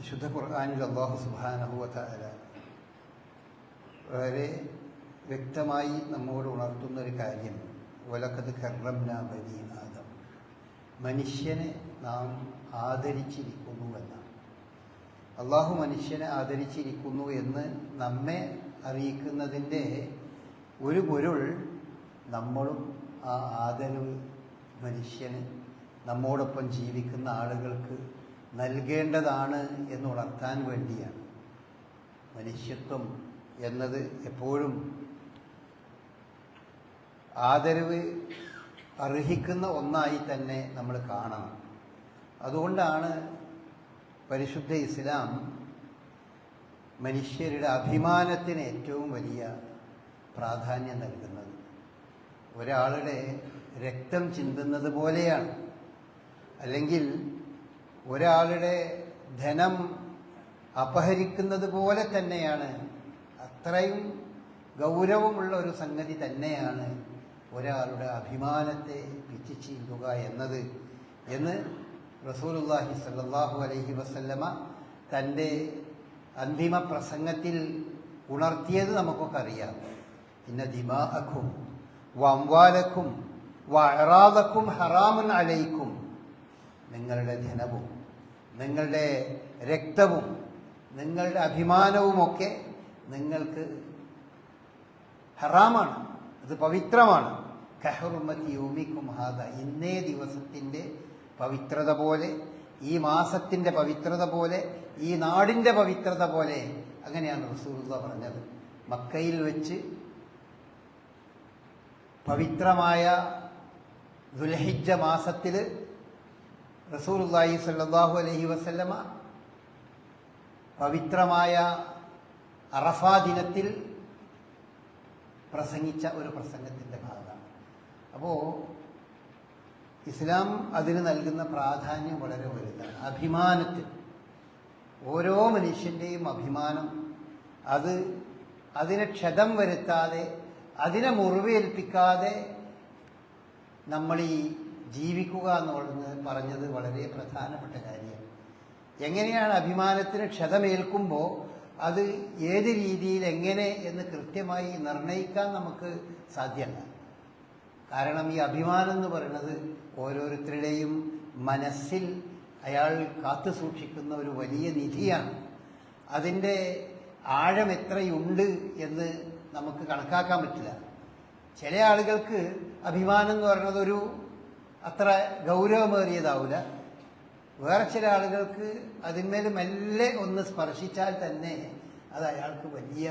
വിശുദ്ധ ഖുർആാനിൽ അള്ളാഹു സുബാനഹുവല വളരെ വ്യക്തമായി നമ്മോട് ഉണർത്തുന്ന ഒരു കാര്യം. ഒലക്കത് കർണംനാബലി ബനി ആദം. മനുഷ്യനെ നാം ആദരിച്ചിരിക്കുന്നു എന്നാണ്. അള്ളാഹു മനുഷ്യനെ ആദരിച്ചിരിക്കുന്നു എന്ന് നമ്മെ അറിയിക്കുന്നതിന്റെ ഒരു പൊരുൾ നമ്മളും ആ ആദരവ് മനുഷ്യന് നമ്മോടൊപ്പം ജീവിക്കുന്ന ആളുകൾക്ക് നൽകേണ്ടതാണ് എന്ന് ഉണർത്താൻ വേണ്ടിയാണ്. മനുഷ്യത്വം എന്നത് എപ്പോഴും ആദരവ് അർഹിക്കുന്ന ഒന്നായി തന്നെ നമ്മൾ കാണണം. അതുകൊണ്ടാണ് പരിശുദ്ധ ഇസ്ലാം മനുഷ്യരുടെ അഭിമാനത്തിന് ഏറ്റവും വലിയ പ്രാധാന്യം നൽകുന്നത്. ഒരാളുടെ രക്തം ചിന്തുന്നത് പോലെയാണ്. അല്ലെങ്കിൽ ഒരാളുടെ ധനം അപഹരിക്കുന്നത് പോലെ തന്നെയാണ്. അത്രയും ഗൗരവമുള്ള ഒരു സംഗതി തന്നെയാണ് ഒരാളുടെ അഭിമാനത്തെ പിച്ചിച്ചീന്തുക എന്നത് എന്ന് റസൂലുല്ലാഹി സല്ലാഹു അലൈഹി വസല്ലമ തന്റെ അന്തിമ പ്രസംഗത്തിൽ ഉണർത്തിയത് നമുക്കൊക്കെ അറിയാം. ഇന്ന ദിമാഅക്കും വംവാലക്കും വറാദക്കും ഹറാമൻ അലൈക്കും. നിങ്ങളുടെ ധനവും നിങ്ങളുടെ രക്തവും നിങ്ങളുടെ അഭിമാനവുമൊക്കെ നിങ്ങൾക്ക് ഹറാമാണ്. അത് പവിത്രമാണ്. കഹറുമതി യോമിക്കും ഹാദ. ഇന്നേ ദിവസത്തിന്റെ പവിത്രത പോലെ ഈ മാസത്തിന്റെ പവിത്രത പോലെ ഈ നാടിന്റെ പവിത്രത പോലെ അങ്ങനെയാണ് റസൂലുള്ള പറഞ്ഞത്. മക്കയിൽ വെച്ച് പവിത്രമായ ദുൽഹിജ മാസത്തിൽ റസൂലുല്ലാഹി സല്ലാഹു അലഹി വസല്ലമ പവിത്രമായ അറഫാ ദിനത്തിൽ പ്രസംഗിച്ച ഒരു പ്രസംഗത്തിന്റെ ഭാഗമാണ്. അപ്പോൾ ഇസ്ലാം അതിന് നൽകുന്ന പ്രാധാന്യം വളരെ വലുതാണ്. അഭിമാനത്തിൽ ഓരോ മനുഷ്യന്റെയും അഭിമാനം അത് അതിനെ ക്ഷതം വരുത്താതെ അതിനെ മുറിവേൽപ്പിക്കാതെ നമ്മൾ ഈ ജീവിക്കുക എന്ന് പറയുന്നത് പറഞ്ഞത് വളരെ പ്രധാനപ്പെട്ട കാര്യമാണ്. എങ്ങനെയാണ് അഭിമാനത്തിന് ക്ഷതമേൽക്കുമ്പോൾ അത് ഏത് രീതിയിൽ എങ്ങനെ എന്ന് കൃത്യമായി നിർണയിക്കാൻ നമുക്ക് സാധ്യമല്ല. കാരണം ഈ അഭിമാനം എന്ന് പറയുന്നത് ഓരോരുത്തരുടെയും മനസ്സിൽ അയാൾ കാത്തു സൂക്ഷിക്കുന്ന ഒരു വലിയ നിധിയാണ്. അതിന്റെ ആഴം എത്രയുണ്ട് എന്ന് നമുക്ക് കണക്കാക്കാൻ പറ്റില്ല. ചില ആളുകൾക്ക് അഭിമാനം എന്ന് പറയുന്നത് ഒരു അത്ര ഗൗരവമേറിയതാവില്ല വേറെ ചില ആളുകൾക്ക് അതിന്മേൽ മെല്ലെ ഒന്ന് സ്പർശിച്ചാൽ തന്നെ അത് അയാൾക്ക് വലിയ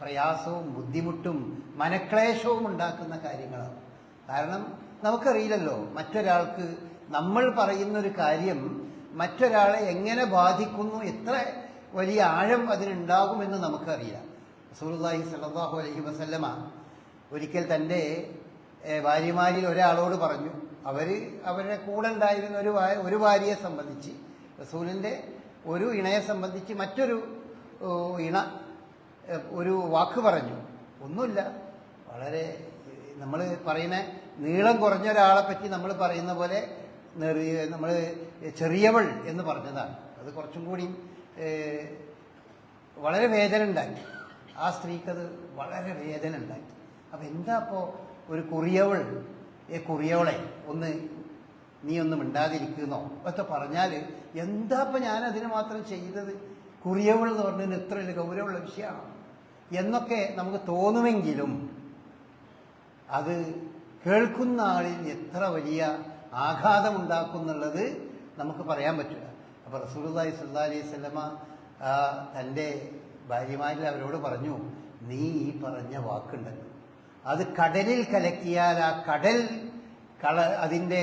പ്രയാസവും ബുദ്ധിമുട്ടും മനക്ലേശവും ഉണ്ടാക്കുന്ന കാര്യങ്ങളാണ്. കാരണം നമുക്കറിയില്ലല്ലോ മറ്റൊരാൾക്ക് നമ്മൾ പറയുന്നൊരു കാര്യം മറ്റൊരാളെ എങ്ങനെ ബാധിക്കുന്നു എത്ര വലിയ ആഴം അതിനുണ്ടാകുമെന്ന് നമുക്കറിയാം. റസൂലുള്ളാഹി സ്വല്ലല്ലാഹു അലൈഹി വസല്ലമ ഒരിക്കൽ തന്റെ ഭാര്യമാരിൽ ഒരാളോട് പറഞ്ഞു അവർ അവരുടെ കൂടെ ഉണ്ടായിരുന്ന ഒരു ഒരു ഭാര്യയെ സംബന്ധിച്ച് റസൂലിന്റെ ഒരു ഇണയെ സംബന്ധിച്ച് മറ്റൊരു ഇണ ഒരു വാക്ക് പറഞ്ഞു. ഒന്നുമില്ല. വളരെ നമ്മൾ പറയുന്ന നീളം കുറഞ്ഞ ഒരാളെ പറ്റി നമ്മൾ പറയുന്ന പോലെ നമ്മൾ ചെറിയവൾ എന്ന് പറഞ്ഞതാണ്. അത് കുറച്ചും കൂടി വളരെ വേദന ഉണ്ടാക്കി ആ സ്ത്രീക്കത് വളരെ വേദന ഉണ്ടാക്കി അപ്പം എന്താ അപ്പോൾ ഒരു കുറിയവൾ ഏ കുറിയോളെ ഒന്ന് നീ ഒന്നും മിണ്ടാതിരിക്കുന്നോ ഒക്കെ പറഞ്ഞാൽ എന്താ ഇപ്പം ഞാൻ അതിന് മാത്രം ചെയ്തത്? കുറിയവൾ എന്ന് പറഞ്ഞതിന് ഇത്ര ഗൗരവമുള്ള വിഷയമാണ്. എന്നൊക്കെ നമുക്ക് തോന്നുമെങ്കിലും അത് കേൾക്കുന്ന ആളിൽ എത്ര വലിയ ആഘാതമുണ്ടാക്കുന്നുള്ളത് നമുക്ക് പറയാൻ പറ്റില്ല. അപ്പോൾ റസൂലുള്ളാഹി സ്വല്ലല്ലാഹി അലൈഹി വസല്ലമ ആ, തന്റെ ഭാര്യമാരിൽ അവരോട് പറഞ്ഞു നീ ഈ പറഞ്ഞ വാക്കുണ്ടല്ലോ. അത് കടലിൽ കലക്കിയാൽ ആ കടൽ കള അതിന്റെ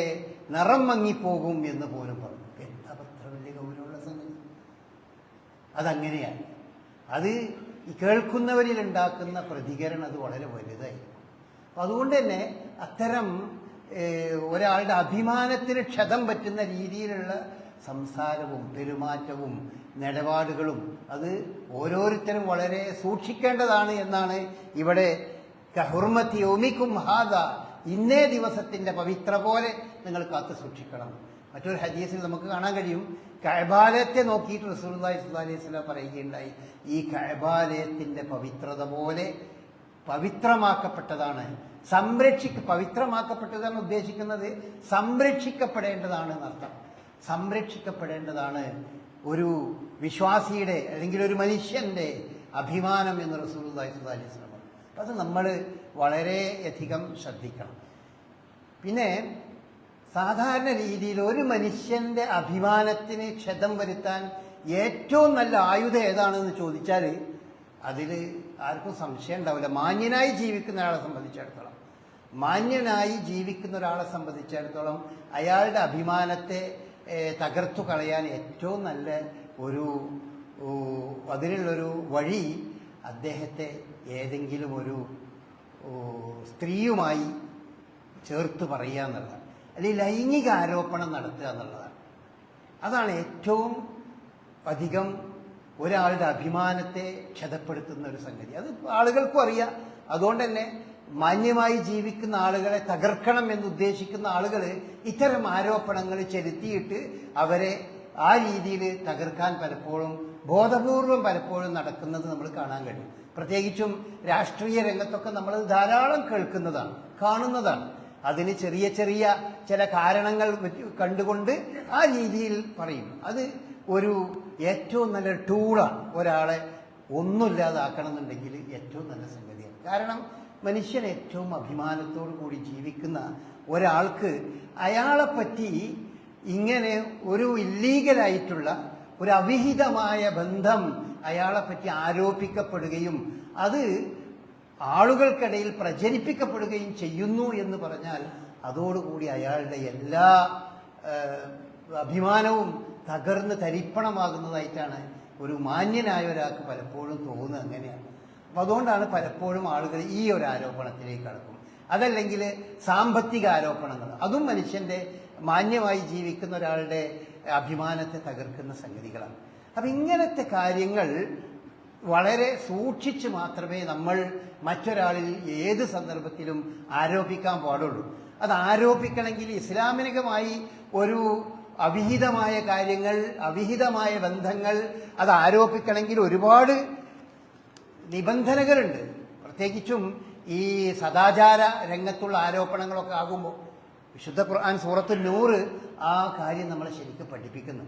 നിറം മങ്ങിപ്പോകും എന്ന് പോലും പറഞ്ഞു. എന്താ അത്ര വലിയ ഗൗരവമുള്ള സംഗതി? അതങ്ങനെയാണ്. അത് കേൾക്കുന്നവരിൽ ഉണ്ടാക്കുന്ന പ്രതികരണം അത് വളരെ വലുതായിരിക്കും. അപ്പം അതുകൊണ്ട് തന്നെ അത്തരം ഒരാളുടെ അഭിമാനത്തിന് ക്ഷതം പറ്റുന്ന രീതിയിലുള്ള സംസാരവും പെരുമാറ്റവും നിലപാടുകളും അത് ഓരോരുത്തരും വളരെ സൂക്ഷിക്കേണ്ടതാണ് എന്നാണ് ഇവിടെ കഹുർമത്തി ഒമിക്കും ഹാദ. ഇന്നേ ദിവസത്തിന്റെ പവിത്ര പോലെ നിങ്ങൾ കാത്തു സൂക്ഷിക്കണം. മറ്റൊരു ഹദീസിൽ നമുക്ക് കാണാൻ കഴിയും. കഴബാലയത്തെ നോക്കിയിട്ട് സ്വല്ലല്ലാഹി അലൈഹി വസല്ലം പറയുകയുണ്ടായി. ഈ കഴബാലയത്തിന്റെ പവിത്രത പോലെ പവിത്രമാക്കപ്പെട്ടതാണ്. സംരക്ഷിക്ക പവിത്രമാക്കപ്പെട്ടതാണ് ഉദ്ദേശിക്കുന്നത്. സംരക്ഷിക്കപ്പെടേണ്ടതാണ് എന്നർത്ഥം. സംരക്ഷിക്കപ്പെടേണ്ടതാണ് ഒരു വിശ്വാസിയുടെ അല്ലെങ്കിൽ ഒരു മനുഷ്യന്റെ അഭിമാനം എന്ന് സ്വല്ലല്ലാഹി അലൈഹി പറഞ്ഞു. അത് നമ്മൾ വളരെയധികം ശ്രദ്ധിക്കണം. പിന്നെ സാധാരണ രീതിയിൽ ഒരു മനുഷ്യന്റെ അഭിമാനത്തിന് ക്ഷതം വരുത്താൻ ഏറ്റവും നല്ല ആയുധം ഏതാണെന്ന് ചോദിച്ചാൽ അതിൽ ആർക്കും സംശയം ഉണ്ടാവില്ല. മാന്യനായി ജീവിക്കുന്ന ഒരാളെ സംബന്ധിച്ചിടത്തോളം മാന്യനായി ജീവിക്കുന്ന ഒരാളെ സംബന്ധിച്ചിടത്തോളം അയാളുടെ അഭിമാനത്തെ തകർത്തു കളയാൻ ഏറ്റവും നല്ല ഒരു അതിനുള്ളൊരു വഴി അദ്ദേഹത്തെ ഏതെങ്കിലും ഒരു സ്ത്രീയുമായി ചേർത്ത് പറയുക എന്നുള്ളതാണ്. അല്ലെങ്കിൽ ലൈംഗിക ആരോപണം നടത്തുക എന്നുള്ളതാണ്. അതാണ് ഏറ്റവും അധികം ഒരാളുടെ അഭിമാനത്തെ ക്ഷതപ്പെടുത്തുന്ന ഒരു സംഗതി. അത് ആളുകൾക്കും അറിയാം. അതുകൊണ്ട് തന്നെ മാന്യമായി ജീവിക്കുന്ന ആളുകളെ തകർക്കണം എന്ന് ഉദ്ദേശിക്കുന്ന ആളുകൾ ഇത്തരം ആരോപണങ്ങൾ ചെലുത്തിയിട്ട് അവരെ ആ രീതിയിൽ തകർക്കാൻ പലപ്പോഴും ബോധപൂർവം പലപ്പോഴും നടക്കുന്നത് നമ്മൾ കാണാൻ കഴിയും. പ്രത്യേകിച്ചും രാഷ്ട്രീയ രംഗത്തൊക്കെ നമ്മൾ ധാരാളം കേൾക്കുന്നതാണ് കാണുന്നതാണ്. അതിന് ചെറിയ ചെറിയ ചില കാരണങ്ങൾ കണ്ടുകൊണ്ട് ആ രീതിയിൽ പറയും. അത് ഒരു ഏറ്റവും നല്ല ടൂളാണ്. ഒരാളെ ഒന്നുമില്ലാതാക്കണം എന്നുണ്ടെങ്കിൽ ഏറ്റവും നല്ല സംഗതിയാണ്. കാരണം മനുഷ്യൻ ഏറ്റവും അഭിമാനത്തോടു കൂടി ജീവിക്കുന്ന ഒരാൾക്ക് അയാളെപ്പറ്റി ഇങ്ങനെ ഒരു ഇല്ലീഗലായിട്ടുള്ള ഒരു അവിഹിതമായ ബന്ധം അയാളെപ്പറ്റി ആരോപിക്കപ്പെടുകയും അത് ആളുകൾക്കിടയിൽ പ്രചരിപ്പിക്കപ്പെടുകയും ചെയ്യുന്നു എന്ന് പറഞ്ഞാൽ അതോടുകൂടി അയാളുടെ എല്ലാ അഭിമാനവും തകർന്ന് തരിപ്പണമാകുന്നതായിട്ടാണ് ഒരു മാന്യനായ ഒരാൾക്ക് പലപ്പോഴും തോന്നുന്നത് അങ്ങനെയാണ്. അപ്പം അതുകൊണ്ടാണ് പലപ്പോഴും ആളുകൾ ഈ ഒരു ആരോപണത്തിലേക്ക് കടക്കും. അതല്ലെങ്കിൽ സാമ്പത്തിക ആരോപണങ്ങൾ. അതും മനുഷ്യന്റെ മാന്യമായി ജീവിക്കുന്ന ഒരാളുടെ അഭിമാനത്തെ തകർക്കുന്ന സംഗതികളാണ്. അപ്പം ഇങ്ങനത്തെ കാര്യങ്ങൾ വളരെ സൂക്ഷിച്ച് മാത്രമേ നമ്മൾ മറ്റൊരാളിൽ ഏത് സന്ദർഭത്തിലും ആരോപിക്കാൻ പാടുള്ളൂ. അത് ആരോപിക്കണമെങ്കിൽ ഇസ്ലാമികമായി ഒരു അവിഹിതമായ കാര്യങ്ങൾ അവിഹിതമായ ബന്ധങ്ങൾ അത് ആരോപിക്കണമെങ്കിൽ ഒരുപാട് നിബന്ധനകളുണ്ട്. പ്രത്യേകിച്ചും ഈ സദാചാര രംഗത്തുള്ള ആരോപണങ്ങളൊക്കെ ആകുമ്പോൾ വിശുദ്ധ ഖുർആൻ സൂറത്ത് നൂറ് ആ കാര്യം നമ്മളെ ശരിക്കും പഠിപ്പിക്കുന്നു.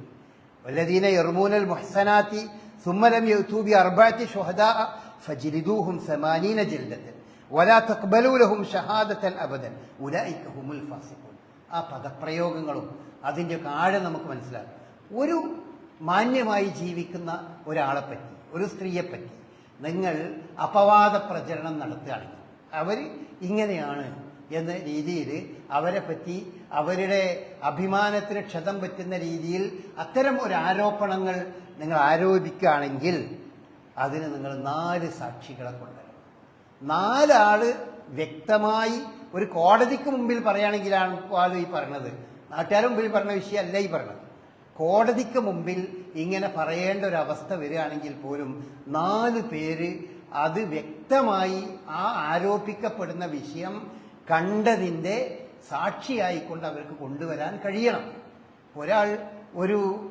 വല്ലദീന യർമൂനൽ മുഹ്സനാത്തി സുമ്മലം യൂബി അർബാത്തി ഷുഹദാ ഫജിലിദൂഹും സമാനീന ജില്ലത്തിൽ വലാ തക്ബലൂലഹും ഷഹാദത്തൻ അബദൻ. ഉലൈക ഹുമുൽ ഫാസിഖൂൻ. ആ പദപ്രയോഗങ്ങളും അതിന്റെ ആഴം നമുക്ക് മനസ്സിലാകും ഒരു മാന്യമായി ജീവിക്കുന്ന ഒരാളെപ്പറ്റി ഒരു സ്ത്രീയെപ്പറ്റി നിങ്ങൾ അപവാദ പ്രചരണം നടത്തുകയാണെങ്കിൽ അവർ ഇങ്ങനെയാണ് എന്ന രീതിയിൽ അവരെ പറ്റി അവരുടെ അഭിമാനത്തിന് ക്ഷതം പറ്റുന്ന രീതിയിൽ അത്തരം ഒരു ആരോപണങ്ങൾ നിങ്ങൾ ആരോപിക്കുകയാണെങ്കിൽ അതിന് നിങ്ങൾ നാല് സാക്ഷികളെ കൊണ്ടുവരണം. നാലാൾ വ്യക്തമായി ഒരു കോടതിക്ക് മുമ്പിൽ പറയുകയാണെങ്കിലാണ് ആൾ ഈ പറഞ്ഞത്. നാട്ടുകാരുടെ മുമ്പിൽ പറഞ്ഞ വിഷയമല്ല ഈ പറഞ്ഞത്. കോടതിക്ക് മുമ്പിൽ ഇങ്ങനെ പറയേണ്ട ഒരു അവസ്ഥ വരികയാണെങ്കിൽ പോലും നാല് പേര് അത് വ്യക്തമായി ആ ആരോപിക്കപ്പെടുന്ന വിഷയം കണ്ടതിന്റെ സാക്ഷിയായിക്കൊണ്ട് അവർക്ക് കൊണ്ടുവരാൻ കഴിയണം. ഒരാൾ ഒരു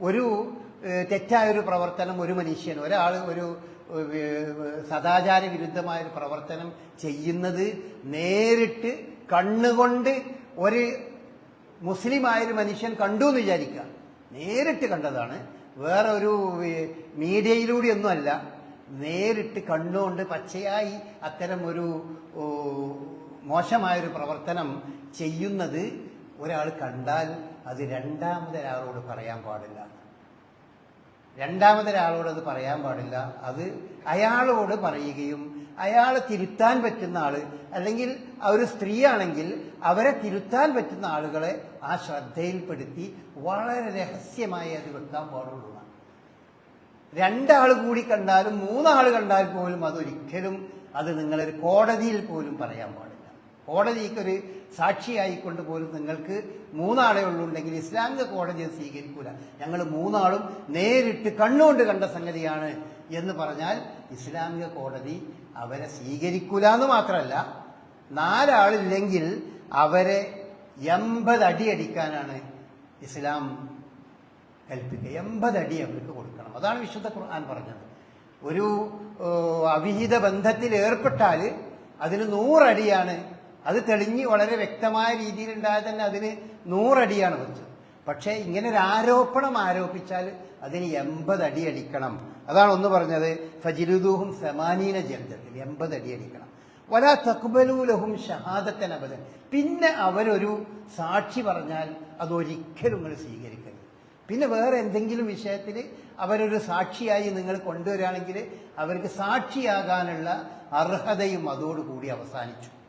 ഒരു തെറ്റായ തെറ്റായൊരു പ്രവർത്തനം ഒരു മനുഷ്യൻ ഒരാൾ ഒരു സദാചാര വിരുദ്ധമായ ഒരു പ്രവർത്തനം ചെയ്യുന്നത് നേരിട്ട് കണ്ണുകൊണ്ട് ഒരു മുസ്ലിമായൊരു മനുഷ്യൻ കണ്ടു എന്ന് വിചാരിക്കുക. നേരിട്ട് കണ്ടതാണ്. വേറെ ഒരു മീഡിയയിലൂടെ മീഡിയയിലൂടെയൊന്നുമല്ല. നേരിട്ട് കണ്ണുകൊണ്ട് പച്ചയായി അത്തരം ഒരു മോശമായൊരു പ്രവർത്തനം ചെയ്യുന്നത് ഒരാൾ കണ്ടാൽ അത് രണ്ടാമതൊരാളോട് പറയാൻ പാടില്ല. രണ്ടാമതൊരാളോട് അത് പറയാൻ പാടില്ല. അത് അയാളോട് പറയുകയും അയാളെ തിരുത്താൻ പറ്റുന്ന ആൾ അല്ലെങ്കിൽ ഒരു സ്ത്രീയാണെങ്കിൽ അവരെ തിരുത്താൻ പറ്റുന്ന ആളുകളെ ആ ശ്രദ്ധയിൽപ്പെടുത്തി വളരെ രഹസ്യമായി അത് വെക്കാൻ പാടുള്ളൂ. രണ്ടാൾ കൂടി കണ്ടാലും മൂന്നാൾ കണ്ടാൽ പോലും അതൊരിക്കലും അത് നിങ്ങളൊരു കോടതിയിൽ പോലും പറയാൻ പാടില്ല. കോടതിക്കൊരു സാക്ഷിയായിക്കൊണ്ട് പോലും നിങ്ങൾക്ക് മൂന്നാളെ ഉള്ളുണ്ടെങ്കിൽ ഇസ്ലാമിക കോടതി സ്വീകരിക്കൂല. ഞങ്ങൾ മൂന്നാളും നേരിട്ട് കണ്ണുകൊണ്ട് കണ്ട സംഗതിയാണ് എന്ന് പറഞ്ഞാൽ ഇസ്ലാമിക കോടതി അവരെ സ്വീകരിക്കൂല എന്ന് മാത്രമല്ല നാലാളില്ലെങ്കിൽ അവരെ എൺപത് അടി അടിക്കാനാണ് ഇസ്ലാം കൽപ്പിക്കുക. എൺപത് അടി അവർക്ക് കൊടുക്കണം. അതാണ് വിശുദ്ധ ഖുർആൻ പറഞ്ഞത്. ഒരു അവിഹിത ബന്ധത്തിൽ ഏർപ്പെട്ടാൽ അതിന് നൂറടിയാണ് അത് തെളിഞ്ഞ് വളരെ വ്യക്തമായ രീതിയിൽ ഉണ്ടായാൽ തന്നെ അതിന് നൂറടിയാണ് വെച്ചത് പക്ഷേ ഇങ്ങനെ ഒരു ആരോപണം ആരോപിച്ചാൽ അതിന് എൺപത് അടി അടിക്കണം. അതാണ് ഒന്ന് പറഞ്ഞത്. ഫജിലുദൂഹും സമാനീന ജലത്തിൽ എൺപത് അടി അടിക്കണം. വലാ തക്ബലൂലഹും ഷഹാദത്തൻ അബദൻ. പിന്നെ അവരൊരു സാക്ഷി പറഞ്ഞാൽ അതൊരിക്കലും നിങ്ങൾ സ്വീകരിക്കരുത്. പിന്നെ വേറെ എന്തെങ്കിലും വിഷയത്തിൽ അവരൊരു സാക്ഷിയായി നിങ്ങൾ കൊണ്ടുവരികയാണെങ്കിൽ അവർക്ക് സാക്ഷിയാകാനുള്ള അർഹതയും അതോടുകൂടി അവസാനിച്ചു.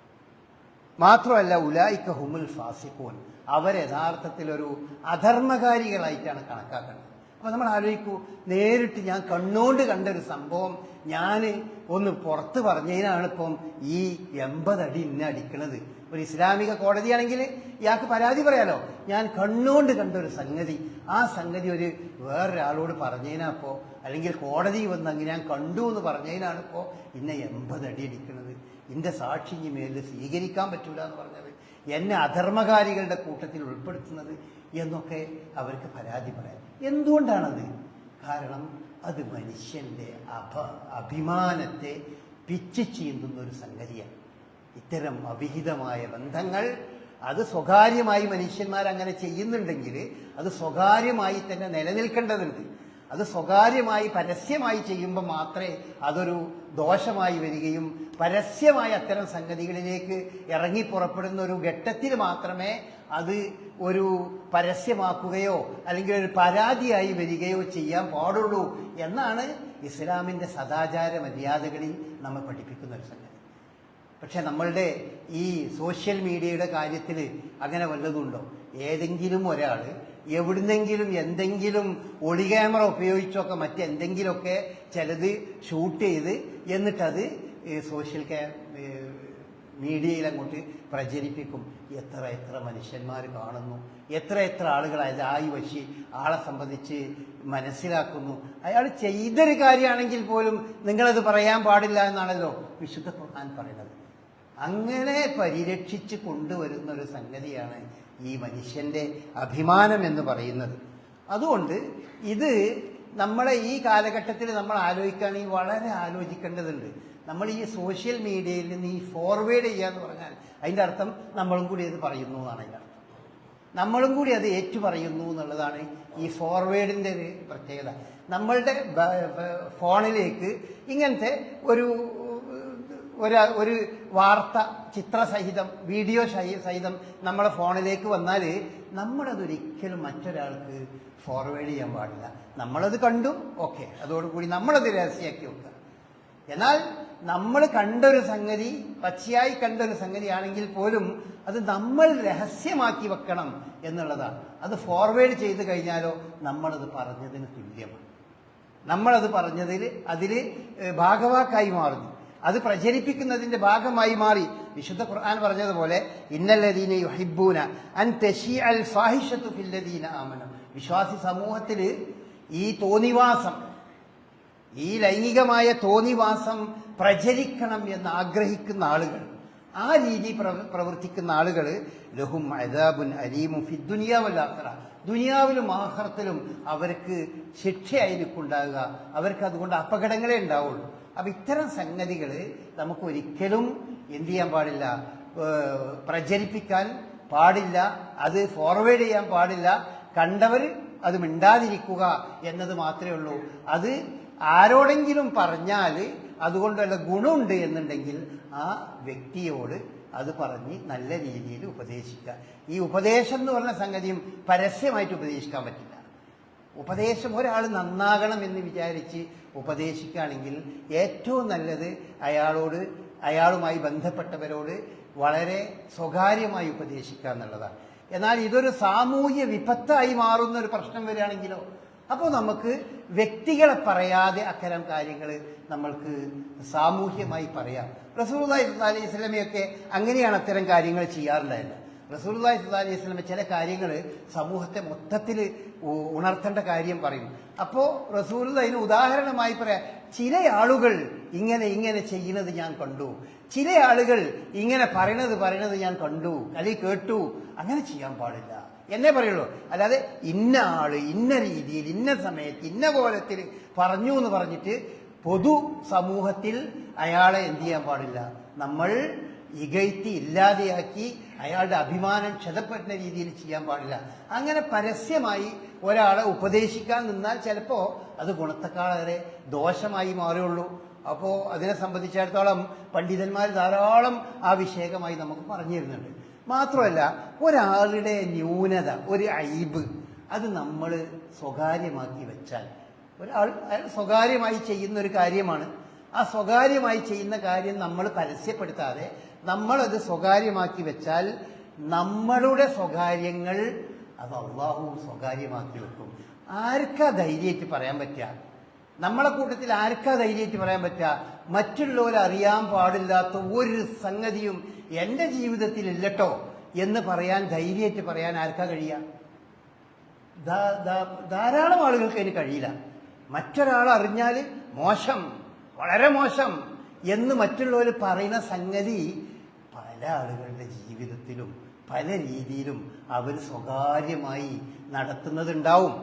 മാത്രമല്ല ഉലായിക്ക ഹുമുൽ ഫാസിഖൂൻ. അവർ യഥാർത്ഥത്തിൽ ഒരു അധർമ്മകാരികളായിട്ടാണ് കണക്കാക്കുന്നത്. അപ്പൊ നമ്മൾ ആലോചിക്കൂ നേരിട്ട് ഞാൻ കണ്ണുകൊണ്ട് കണ്ട ഒരു സംഭവം ഞാൻ ഒന്ന് പുറത്ത് പറഞ്ഞതിനാണ് ഇപ്പം ഈ എൺപതടി ഇന്ന അടിക്കുന്നത് ഒരു ഇസ്ലാമിക കോടതിയാണെങ്കിൽ ഇയാൾക്ക് പരാതി പറയാലോ? ഞാൻ കണ്ണുകൊണ്ട് കണ്ട ഒരു സംഗതി. ആ സംഗതി ഒരു വേറൊരാളോട് പറഞ്ഞതിനാപ്പോ അല്ലെങ്കിൽ കോടതി വന്ന് അങ്ങനെ ഞാൻ കണ്ടു എന്ന് പറഞ്ഞതിനാണ് ഇപ്പോ ഇന്ന എൺപത് അടി അടിക്കുന്നത് എന്റെ സാക്ഷി ഇനി മേലിൽ സ്വീകരിക്കാൻ പറ്റൂല എന്ന് പറഞ്ഞത് എന്നെ അധർമ്മകാരികളുടെ കൂട്ടത്തിൽ ഉൾപ്പെടുത്തുന്നത് എന്നൊക്കെ അവർക്ക് പരാതി പറയാം എന്തുകൊണ്ടാണത്? കാരണം അത് മനുഷ്യന്റെ അഭ അഭിമാനത്തെ പിച്ച് ചീന്തുന്ന ഒരു സംഗതിയാണ്. ഇത്തരം അവിഹിതമായ ബന്ധങ്ങൾ അത് സ്വകാര്യമായി മനുഷ്യന്മാർ അങ്ങനെ ചെയ്യുന്നുണ്ടെങ്കിൽ അത് സ്വകാര്യമായി തന്നെ നിലനിൽക്കേണ്ടതുണ്ട്. അത് സ്വകാര്യമായി പരസ്യമായി ചെയ്യുമ്പോൾ മാത്രമേ അതൊരു ദോഷമായി വരികയും പരസ്യമായി അത്തരം സംഗതികളിലേക്ക് ഇറങ്ങി പുറപ്പെടുന്ന ഒരു ഘട്ടത്തിൽ മാത്രമേ അത് ഒരു പരസ്യമാക്കുകയോ അല്ലെങ്കിൽ ഒരു പരാതിയായി വരികയോ ചെയ്യാൻ പാടുള്ളൂ എന്നാണ് ഇസ്ലാമിന്റെ സദാചാര മര്യാദകളിൽ നമ്മൾ പഠിപ്പിക്കുന്ന ഒരു സംഗതി. പക്ഷെ നമ്മളുടെ ഈ സോഷ്യൽ മീഡിയയുടെ കാര്യത്തിൽ അങ്ങനെ വല്ലതുണ്ടോ ഏതെങ്കിലും ഒരാൾ എവിടുന്നെങ്കിലും എന്തെങ്കിലും ഒളി ക്യാമറ ഉപയോഗിച്ചൊക്കെ മറ്റെന്തെങ്കിലുമൊക്കെ ചിലത് ഷൂട്ട് ചെയ്ത് എന്നിട്ടത് സോഷ്യൽ മീഡിയയിൽ അങ്ങോട്ട് പ്രചരിപ്പിക്കും. എത്ര എത്ര മനുഷ്യന്മാർ കാണുന്നു. എത്ര എത്ര ആളുകൾ അതായി വശി ആളെ സംബന്ധിച്ച് മനസ്സിലാക്കുന്നു. അയാൾ ചെയ്തൊരു കാര്യമാണെങ്കിൽ പോലും നിങ്ങളത് പറയാൻ പാടില്ല എന്നാണല്ലോ വിശുദ്ധ ഖുർആൻ പറയുന്നത്. അങ്ങനെ പരിരക്ഷിച്ച് കൊണ്ടുവരുന്ന ഒരു സംഗതിയാണ് ഈ മനുഷ്യന്റെ അഭിമാനം എന്ന് പറയുന്നത്. അതുകൊണ്ട് ഇത് നമ്മളെ ഈ കാലഘട്ടത്തിൽ നമ്മൾ ആലോചിക്കുകയാണെങ്കിൽ വളരെ ആലോചിക്കേണ്ടതുണ്ട്. നമ്മൾ ഈ സോഷ്യൽ മീഡിയയിൽ നിന്ന് ഈ ഫോർവേഡ് ചെയ്യുക എന്ന് പറഞ്ഞാൽ അതിന്റെ അർത്ഥം നമ്മളും കൂടി ഇത് പറയുന്നു എന്നാണ് അതിന്റെ അർത്ഥം. നമ്മളും കൂടി അത് ഏറ്റു പറയുന്നു എന്നുള്ളതാണ് ഈ ഫോർവേഡിന്റെ ഒരു പ്രത്യേകത. നമ്മളുടെ ഫോണിലേക്ക് ഇങ്ങനത്തെ ഒരു ഒരു ഒരു വാർത്ത ചിത്രസഹിതം വീഡിയോ സഹിതം നമ്മുടെ ഫോണിലേക്ക് വന്നാൽ നമ്മളതൊരിക്കലും മറ്റൊരാൾക്ക് ഫോർവേഡ് ചെയ്യാൻ പാടില്ല. നമ്മളത് കണ്ടു ഓക്കെ അതോടുകൂടി നമ്മളത് രഹസ്യമാക്കി വെക്കുക. എന്നാൽ നമ്മൾ കണ്ടൊരു സംഗതി പച്ചയായി കണ്ടൊരു സംഗതിയാണെങ്കിൽ പോലും അത് നമ്മൾ രഹസ്യമാക്കി വെക്കണം എന്നുള്ളതാണ്. അത് ഫോർവേഡ് ചെയ്ത് കഴിഞ്ഞാലോ നമ്മളത് പറഞ്ഞതിന് തുല്യമാണ്. നമ്മളത് പറഞ്ഞതിൽ അതിൽ ഭാഗവാക്കായി മാറുന്നു. അത് പ്രചരിപ്പിക്കുന്നതിന്റെ ഭാഗമായി മാറി. വിശുദ്ധ ഖുർആൻ പറഞ്ഞതുപോലെ ഇന്നല്ലദീന യുഹിബ്ബൂന അൻ വിശ്വാസി സമൂഹത്തിൽ ഈ തോന്നിവാസം ഈ ലൈംഗികമായ തോന്നിവാസം പ്രചരിക്കണം എന്ന് ആഗ്രഹിക്കുന്ന ആളുകൾ ആ രീതി പ്രവർത്തിക്കുന്ന ആളുകൾ ലഹും അദാബുൻ അലീമും ഫിദ്ദുനിയാവല്ലാത്ര ദുനിയാവിലും ആഹ്റത്തിലും അവർക്ക് ശിക്ഷയായിരിക്കും ഉണ്ടാകുക അവർക്ക് അതുകൊണ്ട് അപകടങ്ങളെ ഉണ്ടാവുള്ളൂ. അപ്പൊ ഇത്തരം സംഗതികൾ നമുക്ക് ഒരിക്കലും എന്ത് ചെയ്യാൻ പാടില്ല. പ്രചരിപ്പിക്കാൻ പാടില്ല. അത് ഫോർവേഡ് ചെയ്യാൻ പാടില്ല. കണ്ടവർ അത് മിണ്ടാതിരിക്കുക എന്നത് മാത്രമേ ഉള്ളൂ. അത് ആരോടെങ്കിലും പറഞ്ഞാൽ അതുകൊണ്ട് ഗുണമുണ്ട് എന്നുണ്ടെങ്കിൽ ആ വ്യക്തിയോട് അത് പറഞ്ഞ് നല്ല രീതിയിൽ ഉപദേശിക്കുക. ഈ ഉപദേശം എന്ന് പറഞ്ഞ സംഗതിയും പരസ്യമായിട്ട് ഉപദേശിക്കാൻ പറ്റില്ല. ഉപദേശം ഒരാൾ നന്നാകണം എന്ന് വിചാരിച്ച് ഉപദേശിക്കുകയാണെങ്കിൽ ഏറ്റവും നല്ലത് അയാളോട് അയാളുമായി ബന്ധപ്പെട്ടവരോട് വളരെ സ്വകാര്യമായി ഉപദേശിക്കുക എന്നുള്ളതാണ്. എന്നാൽ ഇതൊരു സാമൂഹ്യ വിപത്തായി മാറുന്ന ഒരു പ്രശ്നം വരികയാണെങ്കിലോ അപ്പോൾ നമുക്ക് വ്യക്തികളെ പറയാതെ അത്തരം കാര്യങ്ങൾ നമ്മൾക്ക് സാമൂഹ്യമായി പറയാം. റസൂൽ അലൈഹി സ്വലമയൊക്കെ അങ്ങനെയാണ് അത്തരം കാര്യങ്ങൾ ചെയ്യാറുണ്ടായിരുന്നത് റസൂർലായി അലൈഹി സ്വലമ ചില കാര്യങ്ങൾ സമൂഹത്തെ മൊത്തത്തിൽ ഉണർത്തേണ്ട കാര്യം പറയും. അപ്പോൾ റസൂൽ അതിന് ഉദാഹരണമായി പറയാം. ചില ആളുകൾ ഇങ്ങനെ ഇങ്ങനെ ചെയ്യുന്നത് ഞാൻ കണ്ടു. ചില ആളുകൾ ഇങ്ങനെ പറയണത് പറയണത് ഞാൻ കണ്ടു. അല്ലെങ്കിൽ കേട്ടു. അങ്ങനെ ചെയ്യാൻ പാടില്ല. എന്നെ പറയുള്ളൂ. അല്ലാതെ ഇന്ന ആൾ ഇന്ന രീതിയിൽ ഇന്ന സമയത്ത് ഇന്ന കോലത്തിൽ പറഞ്ഞു എന്ന് പറഞ്ഞിട്ട് പൊതു സമൂഹത്തിൽ അയാളെ എന്ത് ചെയ്യാൻ പാടില്ല. നമ്മൾ ഇകഴ്ത്തി ഇല്ലാതെയാക്കി അയാളുടെ അഭിമാനം ക്ഷതപ്പെടുന്ന രീതിയിൽ ചെയ്യാൻ പാടില്ല. അങ്ങനെ പരസ്യമായി ഒരാളെ ഉപദേശിക്കാൻ നിന്നാൽ ചിലപ്പോൾ അത് ഗുണത്തെക്കാളേറെ ദോഷമായി മാറുകയുള്ളൂ. അപ്പോൾ അതിനെ സംബന്ധിച്ചിടത്തോളം പണ്ഡിതന്മാർ ധാരാളം ആ വിഷയകമായി നമുക്ക് പറഞ്ഞു തരുന്നുണ്ട് മാത്രമല്ല ഒരാളുടെ ന്യൂനത ഒരു അയിബ് അത് നമ്മൾ സ്വകാര്യമാക്കി വെച്ചാൽ ഒരാൾ അയാൾ സ്വകാര്യമായി ചെയ്യുന്ന ഒരു കാര്യമാണ്. ആ സ്വകാര്യമായി ചെയ്യുന്ന കാര്യം നമ്മൾ പരസ്യപ്പെടുത്താതെ നമ്മളത് സ്വകാര്യമാക്കി വെച്ചാൽ നമ്മളുടെ സ്വകാര്യങ്ങൾ അത് അള്ളാഹു സ്വകാര്യമാക്കി വെക്കും. ആർക്കാ ധൈര്യമായിട്ട് പറയാൻ പറ്റുക? നമ്മളെ കൂട്ടത്തിൽ ആർക്കാ ധൈര്യമായിട്ട് പറയാൻ പറ്റുക? മറ്റുള്ളവരെ അറിയാൻ പാടില്ലാത്ത ഒരു സംഗതിയും എന്റെ ജീവിതത്തിൽ ഇല്ലട്ടോ എന്ന് പറയാൻ ധൈര്യമായിട്ട് പറയാൻ ആർക്കാ കഴിയുക? ധാരാളം ആളുകൾക്ക് അതിന് കഴിയില്ല. മറ്റൊരാൾ അറിഞ്ഞാൽ മോശം വളരെ മോശം എന്ന് മറ്റുള്ളവർ പറയുന്ന സംഗതി ആളുകളുടെ ജീവിതത്തിലും പല രീതിയിലും അവർ സ്വകാര്യമായി നടത്തുന്നതുണ്ടാവും.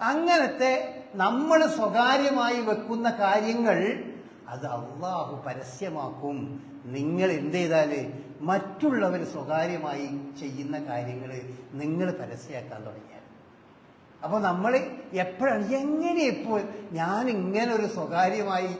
അങ്ങനത്തെ നമ്മൾ സ്വകാര്യമായി വെക്കുന്ന കാര്യങ്ങൾ അത് അള്ളാഹു പരസ്യമാക്കും. നിങ്ങൾ എന്ത് ചെയ്താൽ മറ്റുള്ളവർ സ്വകാര്യമായി ചെയ്യുന്ന കാര്യങ്ങൾ നിങ്ങൾ പരസ്യമാക്കാൻ തുടങ്ങിയാൽ. അപ്പോൾ നമ്മൾ എപ്പോഴാണ് എങ്ങനെ ഇപ്പോൾ ഞാൻ ഇങ്ങനെ ഒരു സ്വകാര്യമായി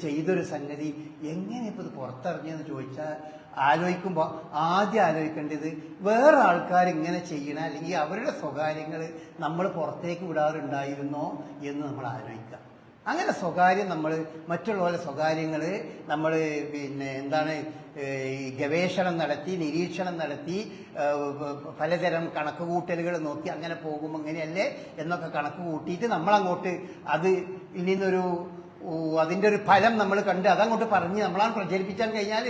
ചെയ്തൊരു സംഗതി എങ്ങനെ ഇപ്പോൾ ഇത് പുറത്തിറങ്ങിയെന്ന് ചോദിച്ചാൽ ആലോചിക്കുമ്പോൾ ആദ്യം ആലോചിക്കേണ്ടത് വേറെ ആൾക്കാർ ഇങ്ങനെ ചെയ്യണ അല്ലെങ്കിൽ അവരുടെ സ്വകാര്യങ്ങൾ നമ്മൾ പുറത്തേക്ക് വിടാറുണ്ടായിരുന്നോ എന്ന് നമ്മൾ ആലോചിക്കുക. അങ്ങനെ സ്വകാര്യം നമ്മൾ മറ്റുള്ളവരുടെ സ്വകാര്യങ്ങൾ നമ്മൾ പിന്നെ എന്താണ് ഗവേഷണം നടത്തി നിരീക്ഷണം നടത്തി പലതരം കണക്ക് കൂട്ടലുകൾ നോക്കി അങ്ങനെ പോകും അങ്ങനെയല്ലേ എന്നൊക്കെ കണക്ക് കൂട്ടിയിട്ട് നമ്മളങ്ങോട്ട് അത് ഇനി നിന്നൊരു അതിന്റെ ഒരു ഫലം നമ്മൾ കണ്ട് അതങ്ങോട്ട് പറഞ്ഞ് നമ്മളാണ് പ്രചരിപ്പിക്കാൻ കഴിഞ്ഞാൽ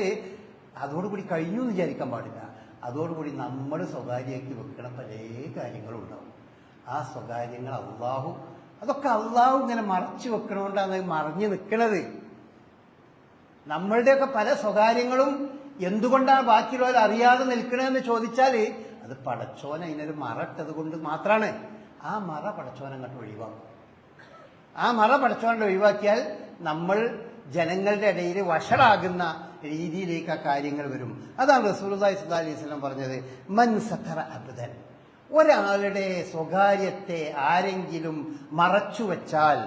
അതോടുകൂടി കഴിഞ്ഞു എന്ന് വിചാരിക്കാൻ പാടില്ല. അതോടുകൂടി നമ്മൾ സ്വകാര്യമാക്കി വെക്കണ പല കാര്യങ്ങളും ഉണ്ടാവും ആ സ്വകാര്യങ്ങൾ അള്ളാഹു അതൊക്കെ അള്ളാഹു ഇങ്ങനെ മറച്ചു വെക്കണോണ്ടാണ് മറിഞ്ഞു നിൽക്കണത് നമ്മളുടെയൊക്കെ പല സ്വകാര്യങ്ങളും എന്തുകൊണ്ടാണ് ബാക്കിയുള്ളവർ അറിയാതെ നിൽക്കണതെന്ന് ചോദിച്ചാൽ അത് പടച്ചോൻ അതിനൊരു മറട്ടത് കൊണ്ട് മാത്രമാണ് ആ മറ പടച്ചോൻ അങ്ങോട്ട് ഒഴിവാക്കും. ആ മറ പടച്ചോനെ ഒഴിവാക്കിയാൽ നമ്മൾ ജനങ്ങളുടെ ഇടയിൽ വഷളാകുന്ന രീതിയിലേക്ക് ആ കാര്യങ്ങൾ വരും. അതാണ് റസൂലുള്ളാഹി സ്വല്ലല്ലാഹി അലൈഹി വസല്ലം പറഞ്ഞത് മൻ സത്തറ അബ്ദൻ. ഒരാളുടെ സ്വകാര്യത്തെ ആരെങ്കിലും മറച്ചു വച്ചാൽ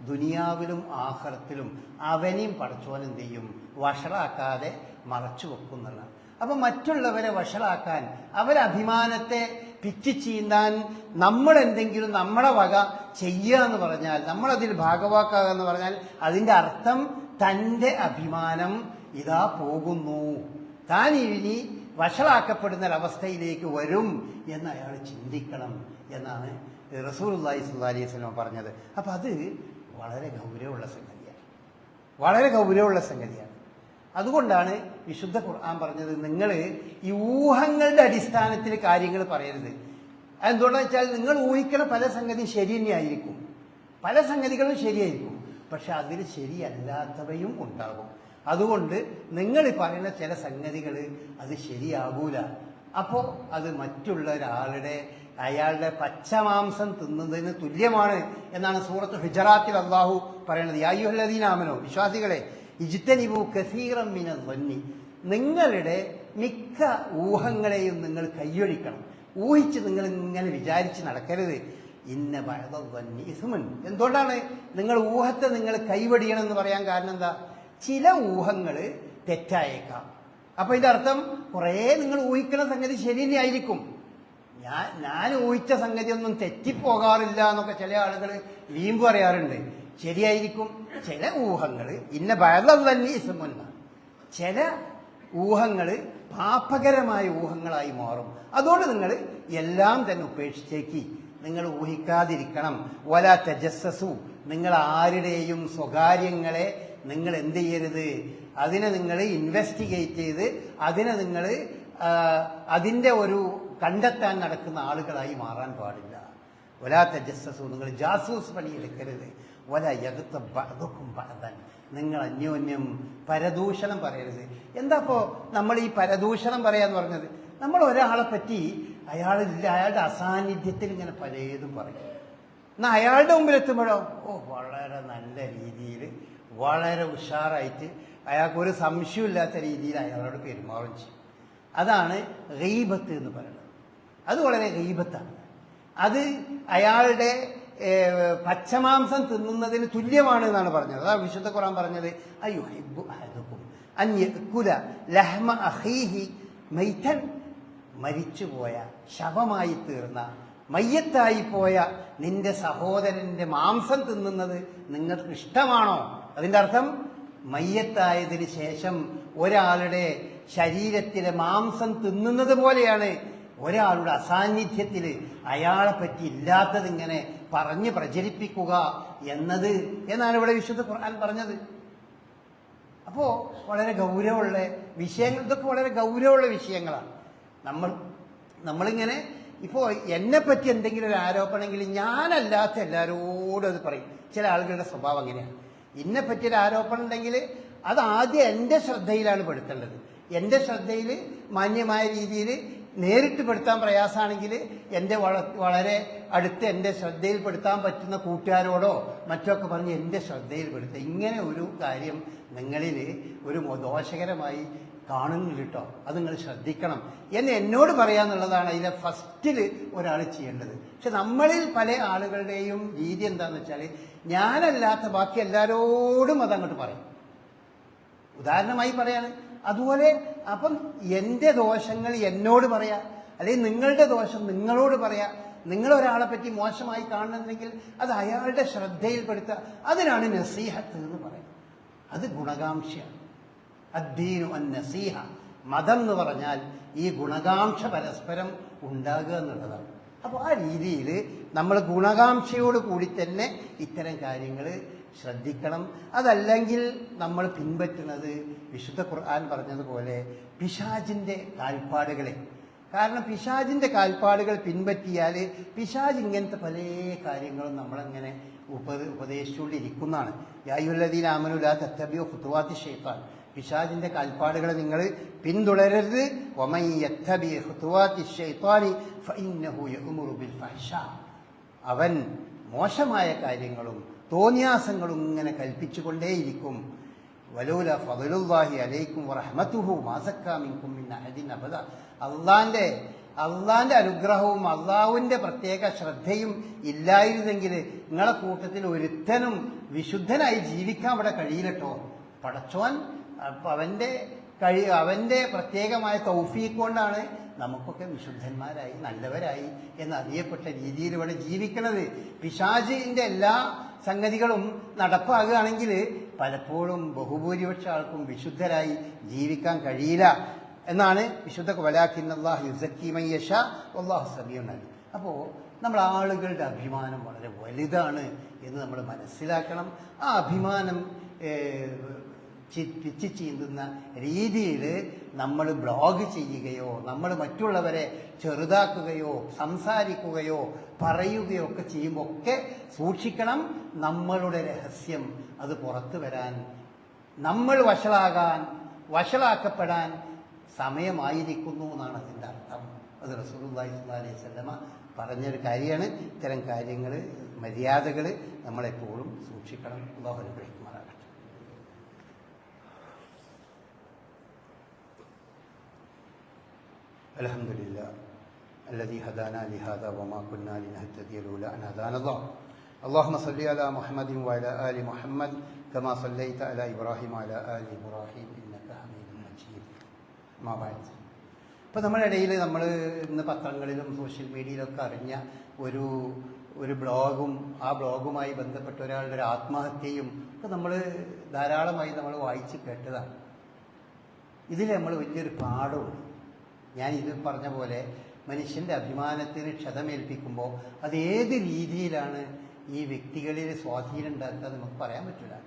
ദുനിയാവിലും ആഹ്റത്തിലും അവനെയും പടച്ചോൻ എന്ത് ചെയ്യും? വഷളാക്കാതെ മറച്ചു വെക്കുന്നതാണ് അപ്പൊ മറ്റുള്ളവരെ വഷളാക്കാൻ അവരെ അഭിമാനത്തെ പിച്ചു ചീന്താൻ നമ്മൾ എന്തെങ്കിലും നമ്മളെ വക ചെയ്യുക എന്ന് പറഞ്ഞാൽ നമ്മളതിൽ ഭാഗവാക്കുക എന്ന് പറഞ്ഞാൽ അതിന്റെ അർത്ഥം തന്റെ അഭിമാനം ഇതാ പോകുന്നു. താൻ ഇനി വഷളാക്കപ്പെടുന്ന ഒരവസ്ഥയിലേക്ക് വരും എന്ന് അയാൾ ചിന്തിക്കണം എന്നാണ് റസൂലുള്ളാഹി സ്വല്ലല്ലാഹി അലൈഹി പറഞ്ഞത്. അപ്പം അത് വളരെ ഗൗരവമുള്ള സംഗതിയാണ്. വളരെ ഗൗരവമുള്ള സംഗതിയാണ്. അതുകൊണ്ടാണ് വിശുദ്ധ ഖുർആൻ പറഞ്ഞത് നിങ്ങൾ ഈ ഊഹങ്ങളുടെ അടിസ്ഥാനത്തിൽ കാര്യങ്ങൾ പറയരുത്. അതെന്തുകൊണ്ടാന്ന് വെച്ചാൽ നിങ്ങൾ ഊഹിക്കുന്ന പല സംഗതിയും ശരി തന്നെയായിരിക്കും. പല സംഗതികളും ശരിയായിരിക്കും. പക്ഷെ അതിൽ ശരിയല്ലാത്തവയും ഉണ്ടാകും. അതുകൊണ്ട് നിങ്ങൾ പറയുന്ന ചില സംഗതികൾ അത് ശരിയാകൂല. അപ്പോൾ അത് മറ്റുള്ള ഒരാളുടെ അയാളുടെ പച്ചമാംസം തിന്നുന്നതിന് തുല്യമാണ് എന്നാണ് സൂറത്ത് ഹിജറാത്തിൽ അള്ളാഹു പറയുന്നത്. യായുഹല്ലദീനാമനോ വിശ്വാസികളെ ഇജ്തനിബു കസീറം മിന വന്നി നിങ്ങളുടെ മിക്ക ഊഹങ്ങളെയും നിങ്ങൾ കൈയൊഴിക്കണം. ഊഹിച്ച് നിങ്ങൾ ഇങ്ങനെ വിചാരിച്ച് നടക്കരുത്. ഇന്ന വന്നി ഇസുമൻ. എന്തുകൊണ്ടാണ് നിങ്ങൾ ഊഹത്തെ നിങ്ങൾ കൈവടിയണം എന്ന് പറയാൻ കാരണം എന്താ? ചില ഊഹങ്ങൾ തെറ്റായേക്കാം. അപ്പൊ ഇതിന്റെ അർത്ഥം കുറേ നിങ്ങൾ ഊഹിക്കുന്ന സംഗതി ശരി തന്നെയായിരിക്കും ഞാൻ ഞാൻ ഊഹിച്ച സംഗതി ഒന്നും തെറ്റിപ്പോകാറില്ല എന്നൊക്കെ ചില ആളുകൾ വീമ്പ് പറയാറുണ്ട്. ശരിയായിരിക്കും. ചില ഊഹങ്ങൾ ഇന്ന ഇസുമെന്ന ചില ഊഹങ്ങൾ പാപകരമായ ഊഹങ്ങളായി മാറും. അതുകൊണ്ട് നിങ്ങൾ എല്ലാം തന്നെ ഉപേക്ഷിച്ചേക്ക്. നിങ്ങൾ ഊഹിക്കാതിരിക്കണം. വല തജസ്സസു. നിങ്ങൾ ആരുടെയും സ്വകാര്യങ്ങളെ നിങ്ങൾ എന്ത് ചെയ്യരുത്? അതിനെ നിങ്ങൾ ഇൻവെസ്റ്റിഗേറ്റ് ചെയ്ത് അതിനെ നിങ്ങൾ അതിന്റെ ഒരു കണ്ടെത്താൻ നടക്കുന്ന ആളുകളായി മാറാൻ പാടില്ല. വലാ തജസ്സസു. നിങ്ങൾ ജാസൂസ് പണിയെടുക്കരുത് വല യകുത്ത ബഅദുക്കും ബഹതൻ നിങ്ങൾ അന്യോന്യം പരദൂഷണം പറയരുത്. എന്താ ഇപ്പോ നമ്മൾ ഈ പരദൂഷണം പറയാന്ന് പറഞ്ഞത്? നമ്മൾ ഒരാളെ പറ്റി അയാളില്ല അയാളുടെ അസാന്നിധ്യത്തിൽ ഇങ്ങനെ പലതും പറയും. എന്നാൽ അയാളുടെ മുമ്പിൽ എത്തുമ്പോഴോ ഓ വളരെ നല്ല രീതിയിൽ വളരെ ഉഷാറായിട്ട് അയാൾക്ക് ഒരു സംശയമില്ലാത്ത രീതിയിൽ അയാളോട് പെരുമാറും ചെയ്യും. അതാണ് ഗീബത്ത് എന്ന് പറയുന്നത്. അത് വളരെ ഗീബത്താണ്. അത് അയാളുടെ പച്ചമാംസം തിന്നുന്നതിന് തുല്യമാണ് എന്നാണ് പറഞ്ഞത്. അതാ വിശുദ്ധ ഖുറാൻ പറഞ്ഞത് ലഹ്മ മരിച്ചുപോയ ശവമായി തീർന്ന മയ്യത്തായി പോയ നിന്റെ സഹോദരന്റെ മാംസം തിന്നുന്നത് നിങ്ങൾക്ക് ഇഷ്ടമാണോ? അതിന്റെ അർത്ഥം മയ്യത്തായതിനു ശേഷം ഒരാളുടെ ശരീരത്തിലെ മാംസം തിന്നുന്നത് പോലെയാണ്. ഒരാളുടെ അസാന്നിധ്യത്തിൽ അയാളെ പറ്റി ഇല്ലാത്തത് ഇങ്ങനെ പറഞ്ഞ് പ്രചരിപ്പിക്കുക എന്നത് എന്നാണ് ഇവിടെ വിശുദ്ധ ഖുർആൻ പറഞ്ഞത്. അപ്പോ വളരെ ഗൗരവമുള്ള വിഷയങ്ങൾ ഇതൊക്കെ വളരെ ഗൗരവമുള്ള വിഷയങ്ങളാണ്. നമ്മൾ നമ്മളിങ്ങനെ ഇപ്പോൾ എന്നെ പറ്റി എന്തെങ്കിലും ഒരു ആരോപണമെങ്കിൽ ഞാനല്ലാത്ത എല്ലാവരോടും അത് പറയും. ചില ആളുകളുടെ സ്വഭാവം അങ്ങനെയാണ്. ഇന്നെ പറ്റി ഒരു ആരോപണം ഉണ്ടെങ്കിൽ അത് ആദ്യം എന്റെ ശ്രദ്ധയിലാണ് പെടുത്തേണ്ടത്. എന്റെ ശ്രദ്ധയിൽ മാന്യമായ രീതിയിൽ നേരിട്ട് പെടുത്താൻ പ്രയാസമാണെങ്കിൽ എന്റെ വളരെ അടുത്ത് എന്റെ ശ്രദ്ധയിൽപ്പെടുത്താൻ പറ്റുന്ന കൂട്ടുകാരോടോ മറ്റൊക്കെ പറഞ്ഞ് എന്റെ ശ്രദ്ധയിൽപ്പെടുത്തുക ഇങ്ങനെ ഒരു കാര്യം നിങ്ങളിൽ ഒരു ദോഷകരമായി കാണുന്നില്ല കേട്ടോ. അത് നിങ്ങൾ ശ്രദ്ധിക്കണം. എന്ന് എന്നോട് പറയാന്നുള്ളതാണ് അതിലെ ഫസ്റ്റിൽ ഒരാൾ ചെയ്യേണ്ടത്. പക്ഷെ നമ്മളിൽ പല ആളുകളുടെയും രീതി എന്താന്ന് വെച്ചാൽ ഞാനല്ലാത്ത ബാക്കി എല്ലാവരോടും അതങ്ങോട്ട് പറയും. ഉദാഹരണമായി പറയാണ് അതുപോലെ അപ്പം എന്റെ ദോഷങ്ങൾ എന്നോട് പറയാ അല്ലെങ്കിൽ നിങ്ങളുടെ ദോഷം നിങ്ങളോട് പറയാ. നിങ്ങൾ ഒരാളെ പറ്റി മോശമായി കാണുന്നുണ്ടെങ്കിൽ അത് അയാളുടെ ശ്രദ്ധയിൽപ്പെടുത്തുക. അതിനാണ് നസീഹത്ത് എന്ന് പറയുന്നത്. അത് ഗുണകാംക്ഷയാണ്. അദ്ദീനു നസീഹ. മതം എന്ന് പറഞ്ഞാൽ ഈ ഗുണകാംക്ഷ പരസ്പരം ഉണ്ടാകുക എന്നുള്ളതാണ്. അപ്പോൾ ആ രീതിയിൽ നമ്മൾ ഗുണകാംക്ഷയോട് കൂടി തന്നെ ഇത്തരം കാര്യങ്ങൾ ശ്രദ്ധിക്കണം. അതല്ലെങ്കിൽ നമ്മൾ പിൻപറ്റുന്നത് വിശുദ്ധ ഖുർആൻ പറഞ്ഞതുപോലെ പിശാജിന്റെ കാൽപ്പാടുകളെ. കാരണം പിശാജിന്റെ കാൽപ്പാടുകൾ പിൻപറ്റിയാൽ പിശാജ് ഇങ്ങനത്തെ പല കാര്യങ്ങളും നമ്മളങ്ങനെ ഉപ ഉപദേശിച്ചുകൊണ്ടിരിക്കുന്നതാണ്. യായുല്ലദീൻ ആമനുല തത്തബിയോ ഫുത്തുവാത്തി ഷെയ്ത്താൻ പിശാജിന്റെ കാൽപ്പാടുകളെ നിങ്ങൾ പിന്തുടരരുത്. വമൻ യത്തബി ഖുതുവാത്തി ശൈത്വാനി ഫഇന്നഹു യഅ്മുറു ബിൽ ഫഹ്ശാ അവൻ മോശമായ കാര്യങ്ങളും തോന്നിയാസങ്ങളും ഇങ്ങനെ കൽപ്പിച്ചുകൊണ്ടേയിരിക്കും. വലൂല ഫദലുല്ലാഹി അലൈക്കും വറഹ്മത്തുഹു മാസക്കാമിക്കും അഹദിൻ അബദ. അള്ളാന്റെ അള്ളാന്റെ അനുഗ്രഹവും അള്ളാഹുവിന്റെ പ്രത്യേക ശ്രദ്ധയും ഇല്ലായിരുന്നെങ്കിൽ നിങ്ങളെ കൂട്ടത്തിൽ ഒരുത്തനും വിശുദ്ധനായി ജീവിക്കാൻ ഇവിടെ കഴിയില്ലട്ടോ. പടച്ചോൻ അവന്റെ കഴി അവന്റെ പ്രത്യേകമായ തൗഫീഖ് കൊണ്ടാണ് നമുക്കൊക്കെ വിശുദ്ധന്മാരായി നല്ലവരായി എന്നറിയപ്പെട്ട രീതിയിൽ ഇവിടെ ജീവിക്കുന്നത് പിശാജിന്റെ എല്ലാ സംഗതികളും നടപ്പാകുകയാണെങ്കിൽ പലപ്പോഴും ബഹുഭൂരിപക്ഷ ആൾക്കും വിശുദ്ധരായി ജീവിക്കാൻ കഴിയില്ല എന്നാണ് വിശുദ്ധ വലാഖിന്നല്ലാഹ് യുസക്കീമയ്യഷ അള്ളാഹു സമീഉനാണ് അപ്പോൾ നമ്മൾ ആളുകളുടെ അഭിമാനം വളരെ വലുതാണ് എന്ന് നമ്മൾ മനസ്സിലാക്കണം. ആ അഭിമാനം ഏഹ്, ചി- പിച്ച് ചീന്തുന്ന രീതിയിൽ നമ്മൾ ബ്ലോഗ് ചെയ്യുകയോ നമ്മൾ മറ്റുള്ളവരെ ചെറുതാക്കുകയോ സംസാരിക്കുകയോ പറയുകയോ ഒക്കെ ചെയ്യുമ്പോൾ ഒക്കെ സൂക്ഷിക്കണം നമ്മളുടെ രഹസ്യം അത് പുറത്തു വരാൻ. നമ്മൾ വഷളാകാൻ വഷളാക്കപ്പെടാൻ സമയമായിരിക്കുന്നു എന്നാണ് അതിന്റെ അർത്ഥം. അത് റസൂലുള്ളാഹി സ്വല്ലല്ലാഹി അലൈഹി വസല്ലമ പറഞ്ഞൊരു കാര്യമാണ്. ഇത്തരം കാര്യങ്ങൾ മര്യാദകൾ നമ്മളെപ്പോഴും സൂക്ഷിക്കണം. അള്ളാഹു അനുഗ്രഹിക്കുമാറാകട്ടെ. الحمد لله الذي هدانا لهذا وما كنا لنهتدي لولا ان هدانا الله اللهم صل على محمد وعلى ال محمد كما صليت على ابراهيم وعلى ال ابراهيم انك حميد مجيد ما بعد ഇപ്പോൾ നമ്മളിടയിൽ നമ്മൾ ഇന്ന് പത്രങ്ങളിലും സോഷ്യൽ മീഡിയയിലൊക്കെ അറിഞ്ഞ ഒരു ഒരു ബ്ലോഗും ആ ബ്ലോഗുമായി ബന്ധപ്പെട്ട ഒരാളുടെ ഒരു ആത്മഹത്യയും ഒക്കെ നമ്മൾ ധാരാളമായി നമ്മൾ വായിച്ച് കേട്ടതാണ് ഇതിൽ നമ്മൾ വലിയൊരു പാഠമുണ്ട് ഞാൻ ഇത് പറഞ്ഞ പോലെ മനുഷ്യന്റെ അഭിമാനത്തിന് ക്ഷതമേൽപ്പിക്കുമ്പോൾ അത് ഏത് രീതിയിലാണ് ഈ വ്യക്തികളിൽ സ്വാധീനം ഉണ്ടാക്കുക നമുക്ക് പറയാൻ പറ്റില്ല.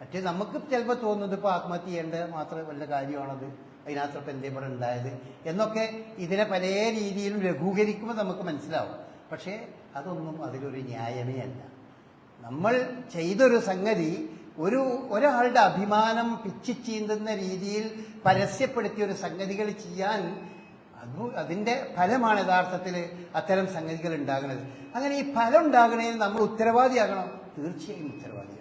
മറ്റേ നമുക്ക് ചിലപ്പോൾ തോന്നുന്നത് ഇപ്പോൾ ആത്മഹത്യ ചെയ്യേണ്ട മാത്രം വല്ല കാര്യമാണത്? അതിനകത്തോട്ട് എന്തേ ഇവിടെ ഉണ്ടായത്? എന്നൊക്കെ ഇതിനെ പല രീതിയിലും ലഘൂകരിക്കുമ്പോൾ നമുക്ക് മനസ്സിലാവും. പക്ഷേ അതൊന്നും അതിലൊരു ന്യായമേ അല്ല. നമ്മൾ ചെയ്തൊരു സംഗതി ഒരു ഒരാളുടെ അഭിമാനം പിച്ചിച്ചീന്തുന്ന രീതിയിൽ പരസ്യപ്പെടുത്തിയ ഒരു സംഗതികൾ ചെയ്യാൻ അത് അതിന്റെ ഫലമാണ് യഥാർത്ഥത്തിൽ അത്തരം സംഗതികൾ ഉണ്ടാകുന്നത് അങ്ങനെ ഈ ഫലം ഉണ്ടാകണേന് നമ്മൾ ഉത്തരവാദിയാകണം. തീർച്ചയായും ഉത്തരവാദിയാകണം.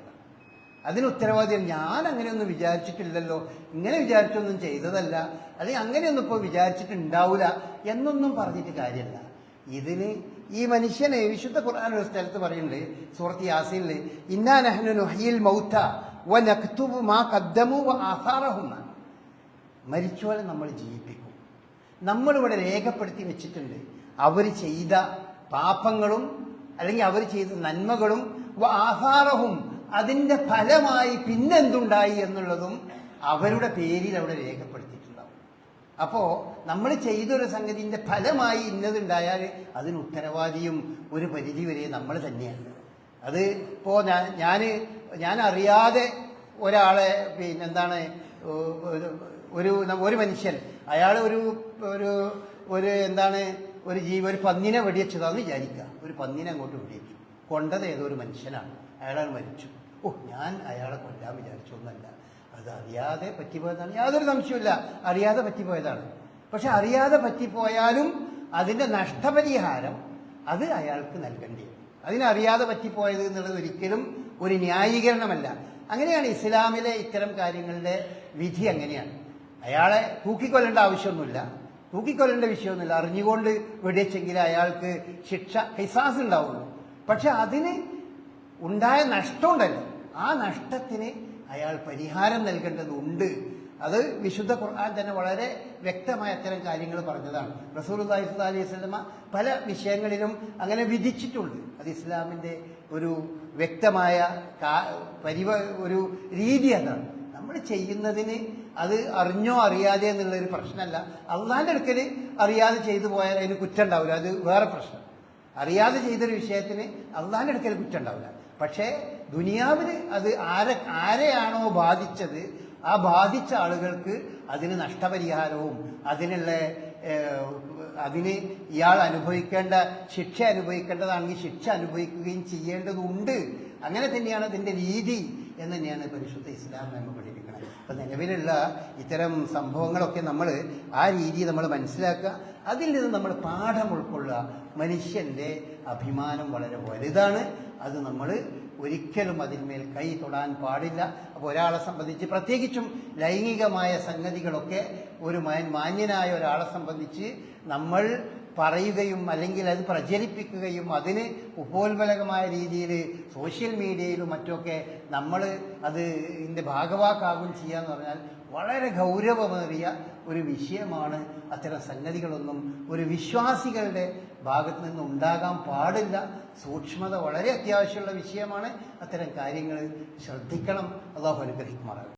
അതിന് ഉത്തരവാദിയാണ് ഞാൻ അങ്ങനെയൊന്നും വിചാരിച്ചിട്ടില്ലല്ലോ. ഇങ്ങനെ വിചാരിച്ചൊന്നും ചെയ്തതല്ല. അല്ലെങ്കിൽ അങ്ങനെയൊന്നും ഇപ്പോൾ വിചാരിച്ചിട്ടുണ്ടാവില്ല എന്നൊന്നും പറഞ്ഞിട്ട് കാര്യമല്ല. ഇതിന് ഈ മനുഷ്യനെ വിശുദ്ധ ഖുർആൻ ഒരു സ്ഥലത്ത് പറയുന്നുണ്ട്. സൂറത്ത് യാസീനിൽ ഇന്നാ നഹ്നു നുഹ്യിൽ മൗത വ നക്തുബു മാ കദ്ദമു വ ആഹാറഹുന്ന മരിച്ചോലെ നമ്മൾ ജീവിപ്പിക്കും. നമ്മളിവിടെ രേഖപ്പെടുത്തി വെച്ചിട്ടുണ്ട്. അവർ ചെയ്ത പാപങ്ങളും അല്ലെങ്കിൽ അവർ ചെയ്ത നന്മകളും വ ആഹാരവും അതിന്റെ ഫലമായി പിന്നെന്തുണ്ടായി എന്നുള്ളതും അവരുടെ പേരിൽ അവിടെ രേഖപ്പെടുത്തിയിട്ടുണ്ടാവും. അപ്പോൾ നമ്മൾ ചെയ്തൊരു സംഗതിന്റെ ഫലമായി ഇന്നതുണ്ടായാൽ അതിന് ഉത്തരവാദിയും ഒരു പരിധി വരെ നമ്മൾ തന്നെയാണ്. അത് ഇപ്പോൾ ഞാൻ ഞാൻ അറിയാതെ ഒരാളെ പിന്നെന്താണ് ഒരു ഒരു മനുഷ്യൻ. അയാൾ ഒരു ഒരു ഒരു എന്താണ് ഒരു ജീവ ഒരു പന്നിനെ വെടിയച്ചതാന്ന് വിചാരിക്കുക. ഒരു പന്നിനെ അങ്ങോട്ട് വെടിയച്ചു കൊണ്ടത് ഏതോ ഒരു മനുഷ്യനാണ്. അയാൾ മരിച്ചു. ഓ ഞാൻ അയാളെ കൊല്ലാൻ വിചാരിച്ചൊന്നല്ല അത് അറിയാതെ പറ്റിപ്പോയതാണ്. യാതൊരു സംശയമില്ല അറിയാതെ പറ്റിപ്പോയതാണ്. പക്ഷെ അറിയാതെ പറ്റിപ്പോയാലും അതിന്റെ നഷ്ടപരിഹാരം അത് അയാൾക്ക് നൽകേണ്ടി വരും. അതിനറിയാതെ പറ്റിപ്പോയത് എന്നുള്ളത് ഒരിക്കലും ഒരു ന്യായീകരണമല്ല. അങ്ങനെയാണ് ഇസ്ലാമിലെ ഇത്തരം കാര്യങ്ങളുടെ വിധി അങ്ങനെയാണ്. അയാളെ തൂക്കിക്കൊല്ലേണ്ട ആവശ്യമൊന്നുമില്ല. തൂക്കിക്കൊല്ലേണ്ട വിഷയമൊന്നുമില്ല. അറിഞ്ഞുകൊണ്ട് വെടിവെച്ചെങ്കിൽ അയാൾക്ക് ശിക്ഷ കിസാസ് ഉണ്ടാവുള്ളൂ. പക്ഷെ അതിന് ഉണ്ടായ നഷ്ടമുണ്ടല്ലോ. ആ നഷ്ടത്തിന് അയാൾ പരിഹാരം നൽകേണ്ടതുണ്ട്. അത് വിശുദ്ധ ഖുർആൻ തന്നെ വളരെ വ്യക്തമായ അത്തരം കാര്യങ്ങൾ പറഞ്ഞതാണ്. റസൂൽ അലൈഹി അലൈഹി സ്വലമ പല വിഷയങ്ങളിലും അങ്ങനെ വിധിച്ചിട്ടുണ്ട്. അത് ഇസ്ലാമിന്റെ ഒരു വ്യക്തമായ പരിവ ഒരു രീതി അതാണ്. നമ്മൾ ചെയ്യുന്നതിന് അത് അറിഞ്ഞോ അറിയാതെ എന്നുള്ള ഒരു പ്രശ്നമല്ല. അള്ളാന്റെ അടുക്കൽ അറിയാതെ ചെയ്തു പോയാൽ അതിന് കുറ്റം ഉണ്ടാവില്ല അത് വേറെ പ്രശ്നം. അറിയാതെ ചെയ്തൊരു വിഷയത്തിന് അള്ളാന്റെ അടുക്കൽ കുറ്റം ഉണ്ടാവില്ല പക്ഷേ ദുനിയാവിന് അത് ആരെ ആരെയാണോ ബാധിച്ചത് ആ ബാധിച്ച ആളുകൾക്ക് അതിന് നഷ്ടപരിഹാരവും അതിനുള്ള അതിന് ഇയാൾ അനുഭവിക്കേണ്ട ശിക്ഷ അനുഭവിക്കേണ്ടതാണെങ്കിൽ ശിക്ഷ അനുഭവിക്കുകയും ചെയ്യേണ്ടതുണ്ട്. അങ്ങനെ തന്നെയാണ് അതിന്റെ രീതി എന്ന് തന്നെയാണ് പരിശുദ്ധ ഇസ്ലാം നമ്മൾ പഠിപ്പിക്കുന്നത്. അപ്പം നിലവിലുള്ള ഇത്തരം സംഭവങ്ങളൊക്കെ നമ്മൾ ആ രീതി നമ്മൾ മനസ്സിലാക്കുക. അതിൽ നിന്ന് നമ്മൾ പാഠം ഉൾക്കൊള്ളുക. മനുഷ്യന്റെ അഭിമാനം വളരെ വലുതാണ്. അത് നമ്മൾ ഒരിക്കലും അതിന്മേൽ കൈ തൊടാൻ പാടില്ല. അപ്പോൾ ഒരാളെ സംബന്ധിച്ച് പ്രത്യേകിച്ചും ലൈംഗികമായ സംഗതികളൊക്കെ ഒരു മാന്യനായ ഒരാളെ സംബന്ധിച്ച് നമ്മൾ പറയുകയും അല്ലെങ്കിൽ അത് പ്രചരിപ്പിക്കുകയും അതിന് ഉപോത്ബലകമായ രീതിയിൽ സോഷ്യൽ മീഡിയയിലും മറ്റൊക്കെ നമ്മൾ അത് ഇതിന്റെ ഭാഗവാക്കാകും ചെയ്യാന്ന് പറഞ്ഞാൽ വളരെ ഗൗരവമേറിയ ഒരു വിഷയമാണ് അത്തരം സംഗതികളൊന്നും. ഒരു വിശ്വാസികളുടെ ഭാഗത്ത് നിന്ന് ഉണ്ടാകാൻ പാടില്ല. സൂക്ഷ്മത വളരെ അത്യാവശ്യമുള്ള വിഷയമാണ്. അത്തരം കാര്യങ്ങൾ ശ്രദ്ധിക്കണം. അള്ളാഹു അനുഗ്രഹിക്കുമാറാകും